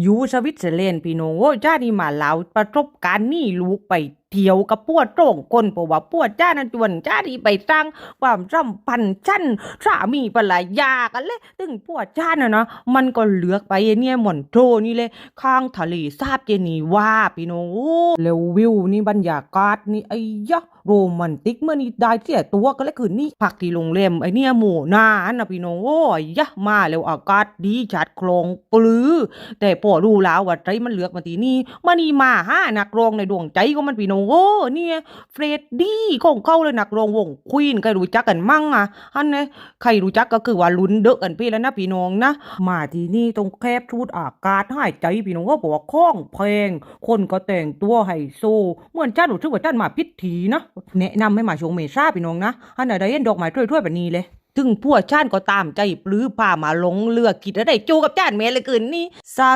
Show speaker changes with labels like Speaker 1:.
Speaker 1: อยู่สวิตเซอร์แลนด์พี่น้องโอ้ยจ้านี่มาลาวประสบการณ์นี่ลูกไปเที่ยวกับพวดโตรงคนเพราะว่าพวดจ้านันจวนจ้าที่ไปสร้างความสัมพันธ์ชั้นสามีภรรยากันเลยตึงพวดจ้าน่ะนะมันก็เลือกไปเนี่ยหม่อนโตนี่เลยข้างทะเลสาบเจนีว่าพี่น้องโอ้แล้ววิวนี่บรรยากาศนี่ไอ้ยะโรแมนติกเมื่อนี้ได้เสียตัวก็เลยคืนนี้พักที่โรงแรมไอเนี่ยหมู่นานะพี่น้องโอ้ยยะมาแล้วอากาศดีจัดคลองปลือ แต่พอรู้แล้วว่าใจมันเลือกมาทีนี่มันนี่มาห้านักรองในดวงใจของมันพี่น้องโอ้เนี่ยเฟรดดี้ของเขาเลยนักร้องวงควีนใครรู้จักกันมั่งอะอันนี้ใครรู้จักก็คือว่าลุ้นเดอะกันไปแล้วนะพี่น้องนะ มาที่นี่ตรงแคบชูดอากาศหายใจพี่น้องก็บอกว่าข้องเพลง คนก็แต่งตัวไฮโซเหมือนจ้าหนูชื่อว่าจ้ามาพิธีนะแนะนำให้มาชงเมซ่าพี่น้องนะอันไหนได้เห็นดอกไม้ถ้วยๆแบบนี้เลยถึงพวกชานก็ตามใจปลื้อพามาลงเรือกิดอะไรจูกับจานเมเลยคืนนี้